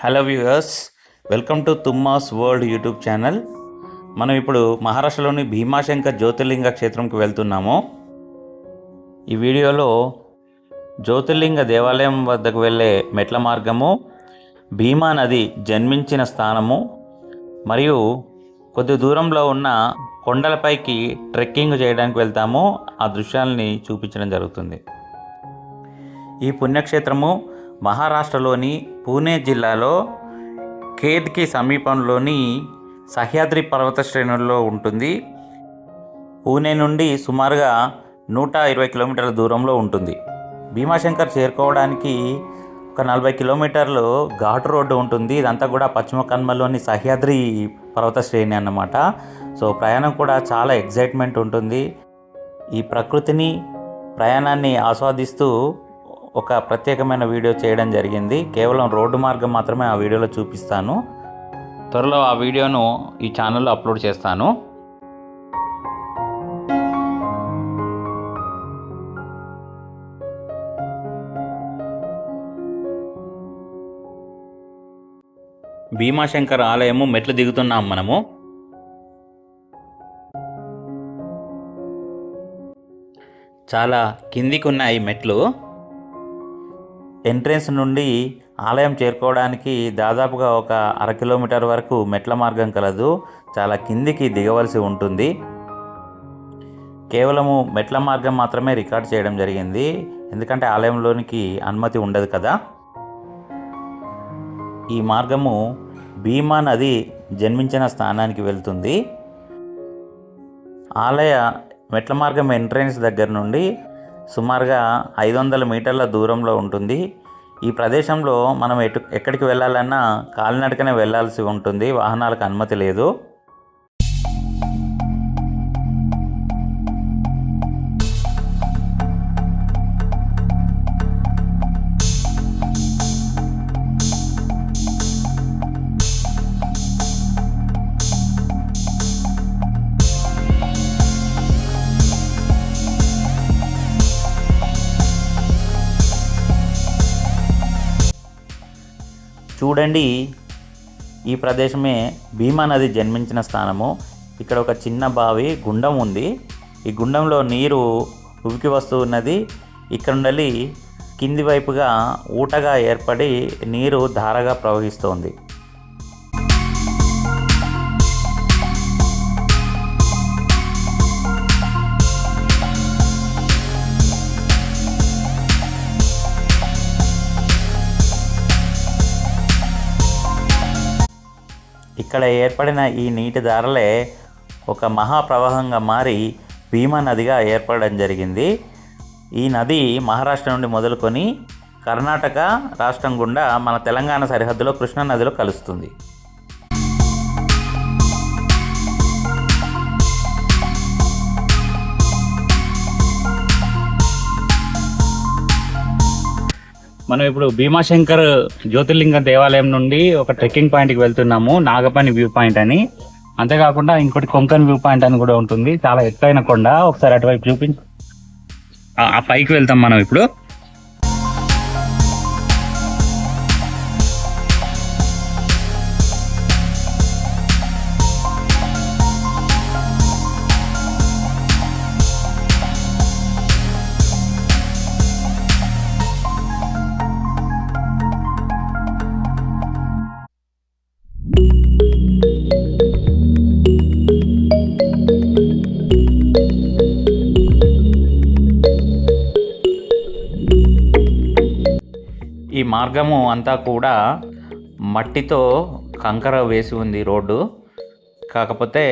Hello viewers welcome to Tumma's world YouTube channel. మనం ఇప్పుడు మహారాష్ట్రలోని భీమాశంకర్ జ్యోతిర్లింగ క్షేత్రంకి వెళ్తున్నాము. ఈ వీడియోలో జ్యోతిర్లింగ దేవాలయం వద్దకు వెళ్ళే మెట్ల మార్గము భీమా నది జన్మించిన స్థానము మరియు కొద్ది దూరంలో ఉన్న కొండలపైకి ట్రెక్కింగ్ చేయడానికి వెళ్తాము. ఆ దృశ్యాలని చూపించడం జరుగుతుంది. ఈ పుణ్యక్షేత్రము మహారాష్ట్రలోని పూణే జిల్లాలో ఖేద్కి సమీపంలోని సహ్యాద్రి పర్వత శ్రేణుల్లో ఉంటుంది. పూణే నుండి సుమారుగా నూట ఇరవై కిలోమీటర్ల దూరంలో ఉంటుంది. భీమాశంకర్ చేరుకోవడానికి ఒక నలభై కిలోమీటర్లు ఘాటు రోడ్డు ఉంటుంది. ఇదంతా కూడా పశ్చిమ కన్మలోని సహ్యాద్రి పర్వత శ్రేణి అన్నమాట. సో ప్రయాణం కూడా చాలా ఎగ్జైట్మెంట్ ఉంటుంది. ఈ ప్రకృతిని ప్రయాణాన్ని ఆస్వాదిస్తూ ఒక ప్రత్యేకమైన వీడియో చేయడం జరిగింది. కేవలం రోడ్డు మార్గం మాత్రమే ఆ వీడియోలో చూపిస్తాను. త్వరలో ఆ వీడియోను ఈ ఛానల్లో అప్లోడ్ చేస్తాను. భీమాశంకర్ ఆలయము మెట్లు దిగుతున్నాం మనము. చాలా కిందికి ఉన్నాయి మెట్లు. ఎంట్రెన్స్ నుండి ఆలయం చేరుకోవడానికి దాదాపుగా ఒక అర కిలోమీటర్ వరకు మెట్ల మార్గం కలదు చాలా కిందికి దిగవలసి ఉంటుంది. కేవలము మెట్ల మార్గం మాత్రమే రికార్డ్ చేయడం జరిగింది. ఎందుకంటే ఆలయంలోనికి అనుమతి ఉండదు కదా. ఈ మార్గము భీమా నది జన్మించిన స్థానానికి వెళ్తుంది. ఆలయ మెట్ల మార్గం ఎంట్రన్స్ దగ్గర నుండి సుమారుగా ఐదు వందల మీటర్ల దూరంలో ఉంటుంది. ఈ ప్రదేశంలో మనం ఎటు ఎక్కడికి వెళ్ళాలన్నా కాలినడకనే వెళ్ళాల్సి ఉంటుంది. వాహనాలకు అనుమతి లేదు. చూడండి. ఈ ప్రదేశమే భీమా నది జన్మించిన స్థానము. ఇక్కడ ఒక చిన్న బావి గుండం ఉంది. ఈ గుండంలో నీరు ఉబికి వస్తూ ఉన్నది. ఇక్కడ నుండి కింది వైపుగా ఊటగా ఏర్పడి నీరు ధారగా ప్రవహిస్తోంది. ఇక్కడ ఏర్పడిన ఈ నీటి ధారలే ఒక మహాప్రవాహంగా మారి భీమా నదిగా ఏర్పడడం జరిగింది. ఈ నది మహారాష్ట్ర నుండి మొదలుకొని కర్ణాటక రాష్ట్రం గుండా మన తెలంగాణ సరిహద్దులో కృష్ణా నదిలో కలుస్తుంది. మనం ఇప్పుడు భీమాశంకర్ జ్యోతిర్లింగ దేవాలయం నుండి ఒక ట్రెక్కింగ్ పాయింట్కి వెళ్తున్నాము నాగపని వ్యూ పాయింట్ అని. అంతేకాకుండా ఇంకోటి కొంకన్ వ్యూ పాయింట్ అని కూడా ఉంటుంది. చాలా ఎత్తైన కొండ. ఒకసారి అటువైపు చూపించి ఆ పైకి వెళ్తాం మనం ఇప్పుడు. మార్గము అంతా కూడా మట్టితో కంకర వేసి ఉంది రోడ్డు. కాకపోతే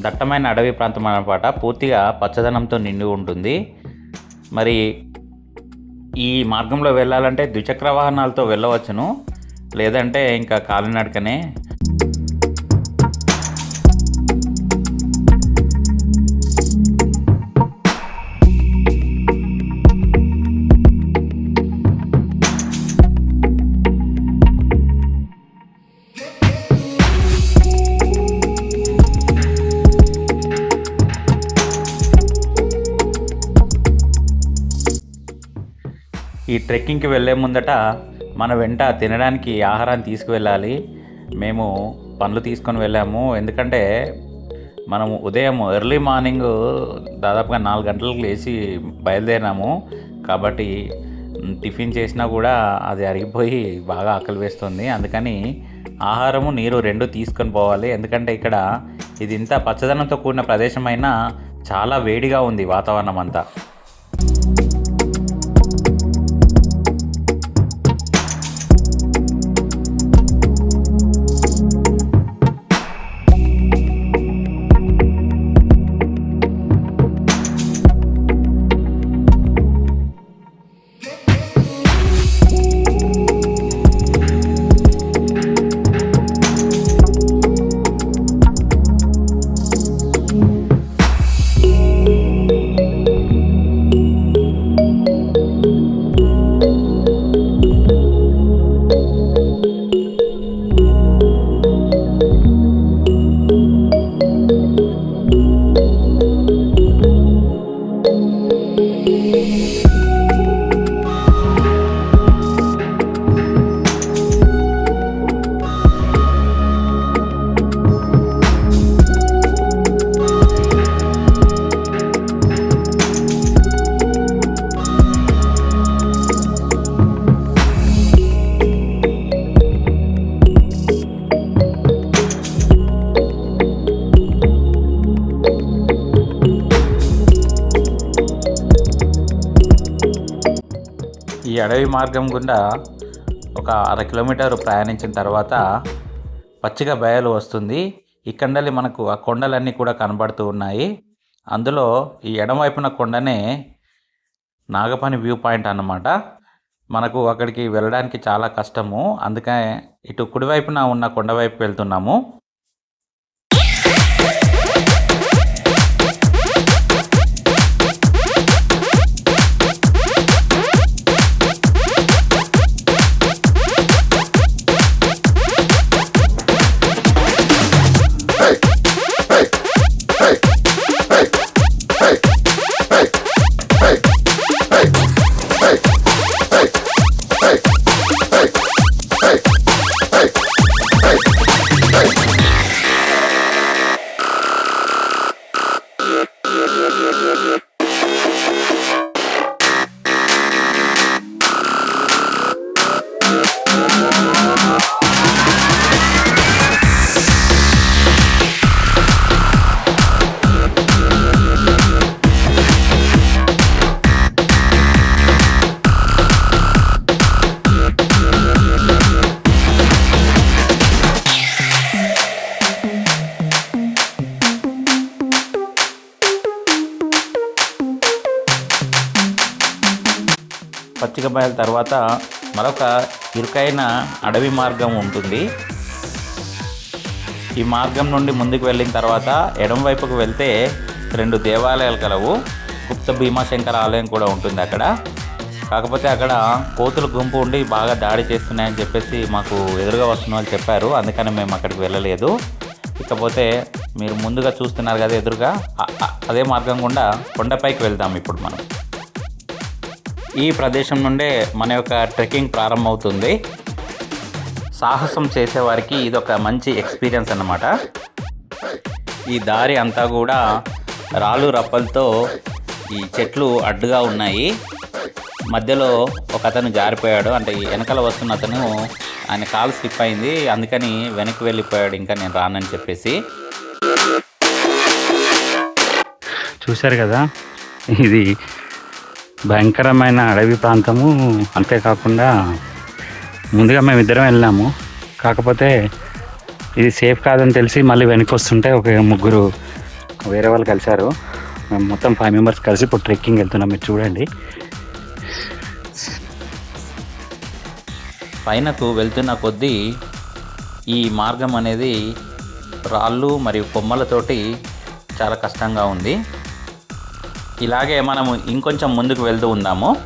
దట్టమైన అడవి ప్రాంతం అన్నమాట. పూర్తిగా పచ్చదనంతో నిండి ఉంటుంది. మరి ఈ మార్గంలో వెళ్ళాలంటే ద్విచక్ర వాహనాలతో వెళ్ళవచ్చును. లేదంటే ఇంకా కాలినడకనే ఈ ట్రెక్కింగ్కి వెళ్ళే ముందట మన వెంట తినడానికి ఆహారాన్ని తీసుకువెళ్ళాలి. మేము పండ్లు తీసుకొని వెళ్ళాము. ఎందుకంటే మనము ఉదయం ఎర్లీ మార్నింగ్ దాదాపుగా నాలుగు గంటలకు లేచి బయలుదేరినాము. కాబట్టి టిఫిన్ చేసినా కూడా అది అరిగిపోయి బాగా ఆకలి వేస్తుంది. అందుకని ఆహారము నీరు రెండు తీసుకొని పోవాలి. ఎందుకంటే ఇక్కడ ఇది ఇంత పచ్చదనంతో కూడిన ప్రదేశమైనా చాలా వేడిగా ఉంది వాతావరణం అంతా. అడవి మార్గం గుండా ఒక అర కిలోమీటర్ ప్రయాణించిన తర్వాత పచ్చిక బయలు వస్తుంది. ఈ కండలి మనకు ఆ కొండలన్నీ కూడా కనబడుతూ ఉన్నాయి. అందులో ఈ ఎడమవైపున కొండనే నాగపని వ్యూ పాయింట్ అన్నమాట. మనకు అక్కడికి వెళ్ళడానికి చాలా కష్టము. అందుకనే ఇటు కుడివైపున ఉన్న కొండ వైపు వెళ్తున్నాము. పచ్చిక బయలు తర్వాత మరొక ఇరుకైన అడవి మార్గం ఉంటుంది. ఈ మార్గం నుండి ముందుకు వెళ్ళిన తర్వాత ఎడం వైపుకు వెళ్తే రెండు దేవాలయాలు కలవు. గుప్త భీమాశంకర ఆలయం కూడా ఉంటుంది అక్కడ. కాకపోతే అక్కడ కోతుల గుంపు ఉండి బాగా దాడి చేస్తున్నాయని చెప్పేసి మాకు ఎదురుగా వస్తున్న వాళ్ళు చెప్పారు. అందుకని మేము అక్కడికి వెళ్ళలేదు. ఇకపోతే మీరు ముందుగా చూస్తున్నారు కదా ఎదురుగా. అదే మార్గం గుండా కొండపైకి వెళ్దాం ఇప్పుడు మనం. ఈ ప్రదేశం నుండే మన యొక్క ట్రెక్కింగ్ ప్రారంభమవుతుంది. సాహసం చేసేవారికి ఇది ఒక మంచి ఎక్స్పీరియన్స్ అన్నమాట. ఈ దారి అంతా కూడా రాళ్ళు రప్పలతో ఈ చెట్లు అడ్డుగా ఉన్నాయి. మధ్యలో ఒక అతను జారిపోయాడు. అంటే ఈ వెనకాల వస్తున్న అతను ఆయన కాలు స్లిప్ అయింది. అందుకని వెనక్కి వెళ్ళిపోయాడు. ఇంకా నేను రానని చెప్పేసి. చూశారు కదా? ఇది భయంకరమైన అడవి ప్రాంతము. అంతేకాకుండా ముందుగా మేము ఇద్దరం వెళ్ళాము. కాకపోతే ఇది సేఫ్ కాదని తెలిసి మళ్ళీ వెనక్కి వస్తుంటే ఒక ముగ్గురు వేరే వాళ్ళు కలిశారు. మేము మొత్తం ఫైవ్ మెంబర్స్ కలిసి ఇప్పుడు ట్రెక్కింగ్ వెళ్తున్నాం. మీరు చూడండి. పైనకు వెళ్తున్న కొద్దీ ఈ మార్గం అనేది రాళ్ళు మరియు కొమ్మలతోటి చాలా కష్టంగా ఉంది. ఇలాగే మనము ఇంకొంచెం ముందుకు వెళ్తూ ఉందాము.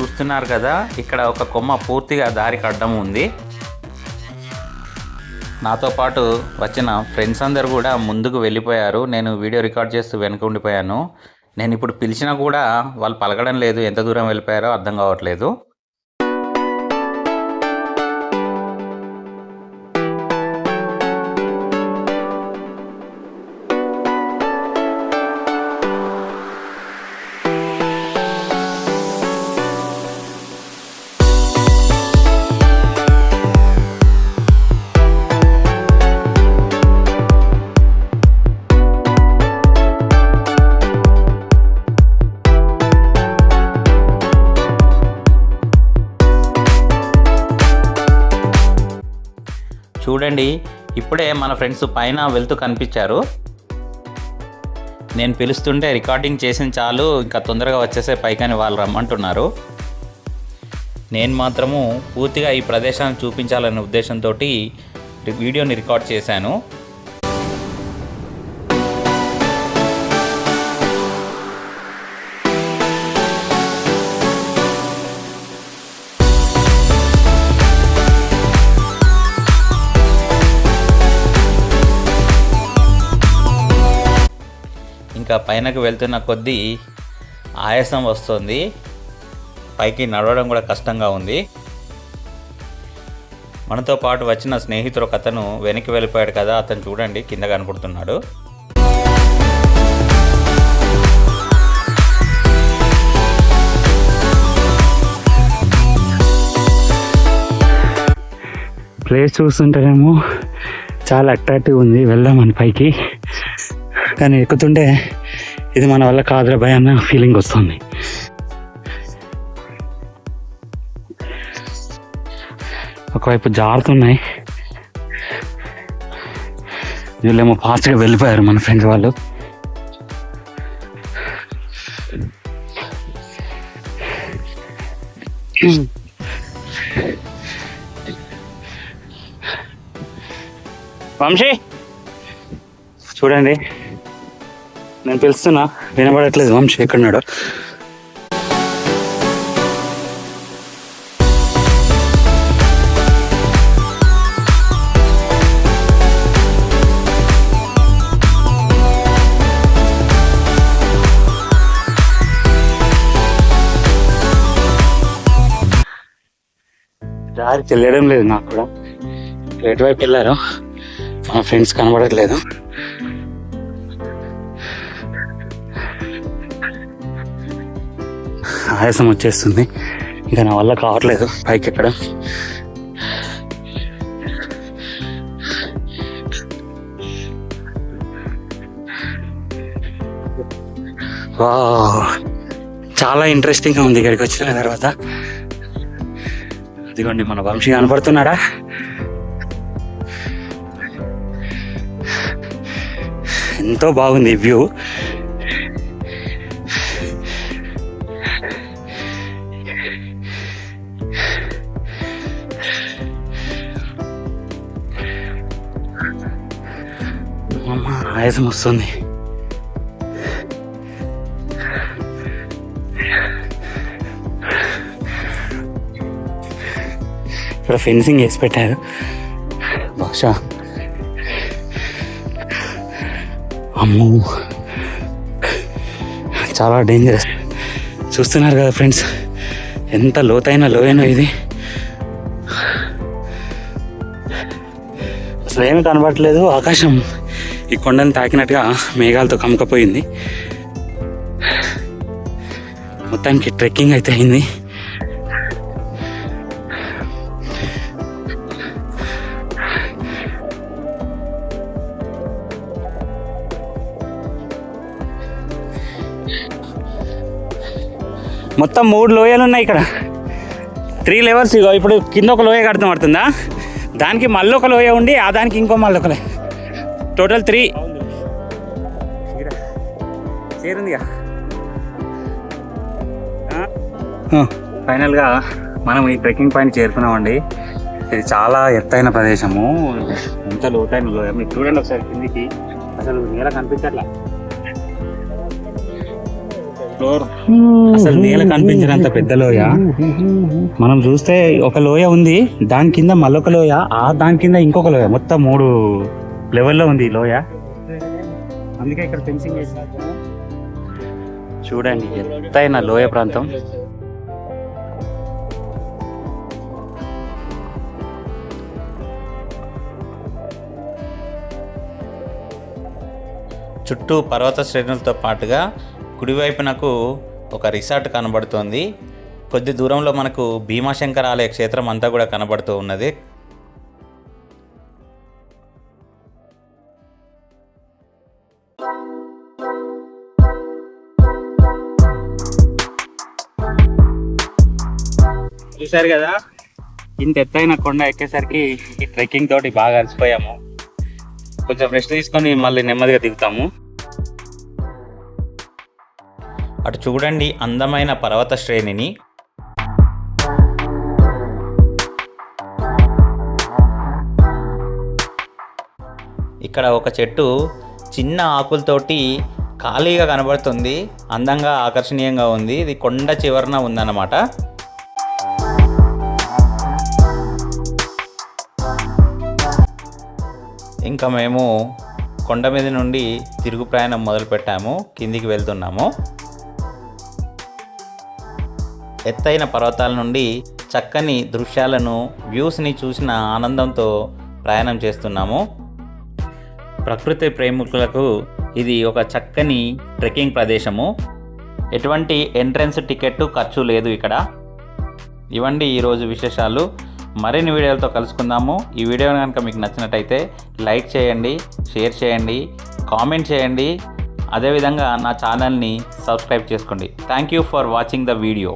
చూస్తున్నారు కదా ఇక్కడ ఒక కొమ్మ పూర్తిగా దారికి అడ్డం ఉంది. నాతో పాటు వచ్చిన ఫ్రెండ్స్ అందరు కూడా ముందుకు వెళ్ళిపోయారు. నేను వీడియో రికార్డ్ చేస్తూ వెనుక ఉండిపోయాను. నేను ఇప్పుడు పిలిచినా కూడా వాళ్ళు పలకడం లేదు ఎంత దూరం వెళ్ళిపోయారో అర్థం కావట్లేదు. చూడండి ఇప్పుడే మన ఫ్రెండ్స్ పైన వెళ్తూ కనిపించారు. నేను పిలుస్తుంటే రికార్డింగ్ చేసిన చాలు ఇంకా తొందరగా వచ్చేసే పైకని వాళ్ళు రమ్మంటున్నారు. నేను మాత్రము పూర్తిగా ఈ ప్రదేశాన్ని చూపించాలనే ఉద్దేశంతో వీడియోని రికార్డ్ చేశాను. ఇంకా పైనకు వెళ్తున్న కొద్దీ ఆయాసం వస్తుంది. పైకి నడవడం కూడా కష్టంగా ఉంది. మనతో పాటు వచ్చిన స్నేహితుడు ఒక అతను వెనక్కి వెళ్ళిపోయాడు కదా అతను చూడండి కింద కనపడుతున్నాడు. ప్లేస్ చూస్తుంటేనేమో చాలా అట్రాక్టివ్ ఉంది వెళ్దామని పైకి. కానీ ఎక్కుతుంటే ఇది మన వల్ల కాదురా భయ అన్న ఫీలింగ్ వస్తుంది. ఒకవైపు జారుతున్నాయి. వీళ్ళేమో ఫాస్ట్గా వెళ్ళిపోయారు మన ఫ్రెండ్స్ వాళ్ళు. వంశీ! చూడండి. నేను పిలుస్తున్నా వినబడట్లేదు. వంశీ ఎక్కడున్నాడు? దారి తెలియడం లేదు నాకు కూడా. ఎటువైపు వెళ్ళారు. మా ఫ్రెండ్స్ కనబడట్లేదు. ఆయాసం వచ్చేస్తుంది. ఇంకా నా వల్ల కావట్లేదు పైకి ఎక్కడ. వావ్. చాలా ఇంట్రెస్టింగ్గా ఉంది ఇక్కడికి వచ్చిన తర్వాత. ఇదిగోండి మన వంశీ కనపడుతున్నాడా? ఎంతో బాగుంది వ్యూ. ఆయాసం వస్తుంది. ఇక్కడ ఫెన్సింగ్ వేసి పెట్టారు. బహుశా అమ్మో. చాలా డేంజరస్ చూస్తున్నారు కదా ఫ్రెండ్స్ ఎంత లోతైన లోయనో ఇది. అసలు ఏమి కనబడట్లేదు ఆకాశం. ఈ కొండను తాకినట్టుగా మేఘాలతో కమ్ముకపోయింది. మొత్తానికి ట్రెక్కింగ్ అయితే అయింది. మొత్తం మూడు లోయలు ఉన్నాయి ఇక్కడ. త్రీ లెవెల్స్ ఇగో ఇప్పుడు కింద ఒక లోయ కడతాం పడుతుందా? దానికి మళ్ళీ ఒక లోయ ఉండి ఆ దానికి ఇంకో మళ్ళీ ఒక లోయ. Total three. చేరుందిగా. ఫైనల్గా మనం ఈ ట్రెక్కింగ్ పాయింట్ చేరుకున్నామండి. ఇది చాలా ఎత్తైన ప్రదేశము. ఎంత లోతైన లోయ. మీరు చూడండి ఒకసారి కిందికి. అసలు నేల కనిపించట్లా. ఫ్లోర్. అసలు నేల కనిపించినంత పెద్ద లోయ. మనం చూస్తే ఒక లోయ ఉంది. దాని కింద మళ్ళొక లోయ. ఆ దాని కింద ఇంకొక లోయ. మొత్తం మూడు లెవెల్లో ఉంది ఈ లోయ. అందుకే ఇక్కడ ఫెన్సింగ్ చూడండి ఎత్తైన లోయ ప్రాంతం. చుట్టూ పర్వత శ్రేణులతో పాటుగా కుడివైపునకు ఒక రిసార్ట్ కనబడుతోంది. కొద్ది దూరంలో మనకు భీమాశంకర ఆలయ క్షేత్రం అంతా కూడా కనబడుతూ ఉన్నది. చూశారు కదా? ఇంత ఎత్తైన కొండ ఎక్కేసరికి ఈ ట్రెక్కింగ్ తోటి బాగా అలసిపోయాము. కొంచెం రెస్ట్ తీసుకొని మళ్ళీ నెమ్మదిగా దిగుతాము. అటు చూడండి అందమైన పర్వత శ్రేణిని. ఇక్కడ ఒక చెట్టు చిన్న ఆకులతోటి ఖాళీగా కనబడుతుంది. అందంగా ఆకర్షణీయంగా ఉంది. ఇది కొండ చివరన ఉందన్నమాట. ఇంకా మేము కొండ మీద నుండి తిరుగు ప్రయాణం మొదలుపెట్టాము కిందికి వెళ్తున్నాము. ఎత్తైన పర్వతాల నుండి చక్కని దృశ్యాలను వ్యూస్ని చూసిన ఆనందంతో ప్రయాణం చేస్తున్నాము. ప్రకృతి ప్రేమికులకు ఇది ఒక చక్కని ట్రెక్కింగ్ ప్రదేశము. ఎటువంటి ఎంట్రన్స్ టికెట్ ఖర్చు లేదు ఇక్కడ. ఇవ్వండి ఈరోజు విశేషాలు. మరిన్ని వీడియోలతో కలుసుకుందాము. ఈ వీడియో కనుక మీకు నచ్చినట్టయితే లైక్ చేయండి షేర్ చేయండి కామెంట్ చేయండి. అదేవిధంగా నా ఛానల్ని సబ్స్క్రైబ్ చేసుకోండి. Thank you for watching the video